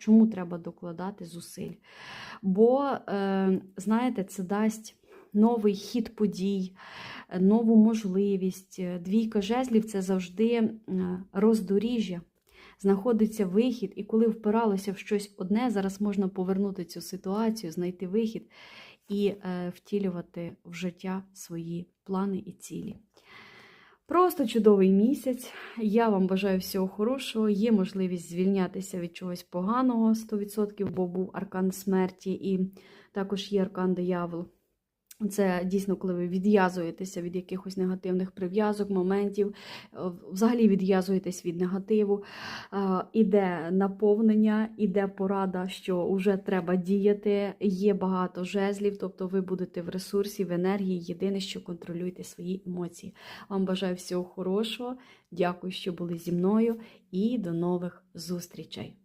Чому треба докладати зусиль? Бо, е, знаєте, це дасть новий хід подій, нову можливість. Двійка жезлів це завжди е, роздоріжжя. Знаходиться вихід, і коли впиралося в щось одне, зараз можна повернути цю ситуацію, знайти вихід і е, втілювати в життя свої плани і цілі. Просто чудовий місяць. Я вам бажаю всього хорошого. Є можливість звільнятися від чогось поганого 100%, бо був аркан смерті, і також є аркан диявол. Це дійсно, коли ви відв'язуєтеся від якихось негативних прив'язок, моментів, е, взагалі відв'язуєтесь від негативу. Е, Іде наповнення, іде порада, що вже треба діяти. Є багато жезлів, тобто ви будете в ресурсі, в енергії. Єдине, що контролюйте свої емоції. Вам бажаю всього хорошого. Дякую, що були зі мною, і до нових зустрічей!